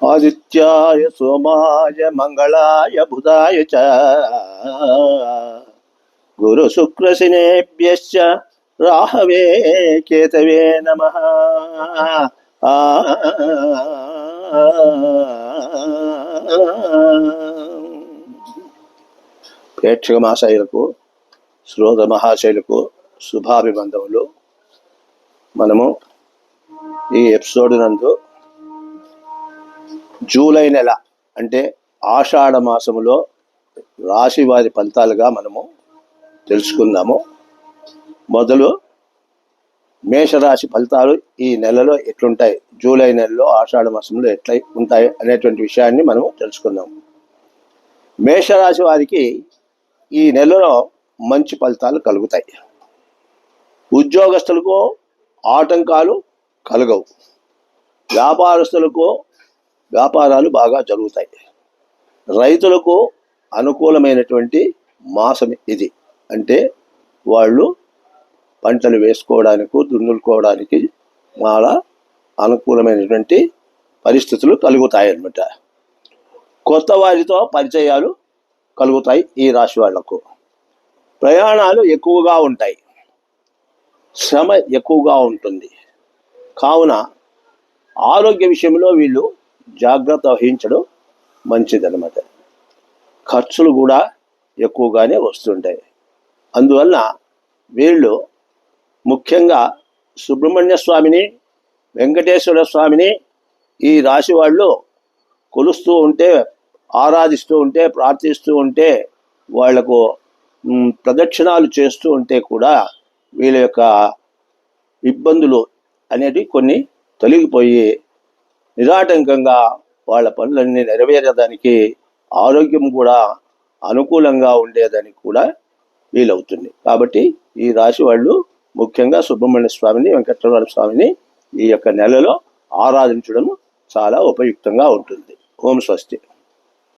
ఆదిత్యాయ సోమాయ మంగళాయ బుధాయ చ. గురు శుక్రశనేభ్యశ్చ రాహవే కేతవే నమ. ప్రేక్షక మహాశైలకు శ్రోత మహాశైలకు శుభాభిబంధములు మనము ఈ ఎపిసోడ్ నందు జూలై నెల అంటే ఆషాఢ మాసములో రాశి వారి ఫలితాలుగా మనము తెలుసుకుందాము. మొదలు మేషరాశి ఫలితాలు ఈ నెలలో ఎట్లుంటాయి? జూలై నెలలో ఆషాఢ మాసంలో ఎట్లా ఉంటాయి అనేటువంటి విషయాన్ని మనము తెలుసుకుందాం. మేషరాశి వారికి ఈ నెలలో మంచి ఫలితాలు కలుగుతాయి. ఉద్యోగస్తులకు ఆటంకాలు కలగవు. వ్యాపారస్తులకు వ్యాపారాలు బాగా జరుగుతాయి. రైతులకు అనుకూలమైనటువంటి మాసం ఇది. అంటే వాళ్ళు పంటలు వేసుకోవడానికి దున్నులుకోవడానికి చాలా అనుకూలమైనటువంటి పరిస్థితులు కలుగుతాయి అన్నమాట కొత్త వారితో పరిచయాలు కలుగుతాయి ఈ రాశి వాళ్ళకు. ప్రయాణాలు ఎక్కువగా ఉంటాయి. శ్రమ ఎక్కువగా ఉంటుంది. కావున ఆరోగ్య విషయంలో వీళ్ళు జాగ్రత్త వహించడం మంచిదన్నమాట. ఖర్చులు కూడా ఎక్కువగానే వస్తుంటాయి. అందువలన వీళ్ళు ముఖ్యంగా సుబ్రహ్మణ్య స్వామిని వెంకటేశ్వర స్వామిని ఈ రాశి వాళ్ళు కొలుస్తూ ఉంటే ఆరాధిస్తూ ఉంటే ప్రార్థిస్తూ ఉంటే వాళ్ళకు ప్రదక్షిణాలు చేస్తూ ఉంటే కూడా వీళ్ళ యొక్క ఇబ్బందులు అనేటివి కొన్ని తొలగిపోయి నిరాటంకంగా వాళ్ళ పనులన్నీ నెరవేరేదానికి ఆరోగ్యం కూడా అనుకూలంగా ఉండేదానికి కూడా వీలవుతుంది. కాబట్టి ఈ రాశి వాళ్ళు ముఖ్యంగా సుబ్రహ్మణ్య స్వామిని వెంకటరమణ స్వామిని ఈ యొక్క నెలలో ఆరాధించడం చాలా ఉపయుక్తంగా ఉంటుంది. ఓం స్వస్తి.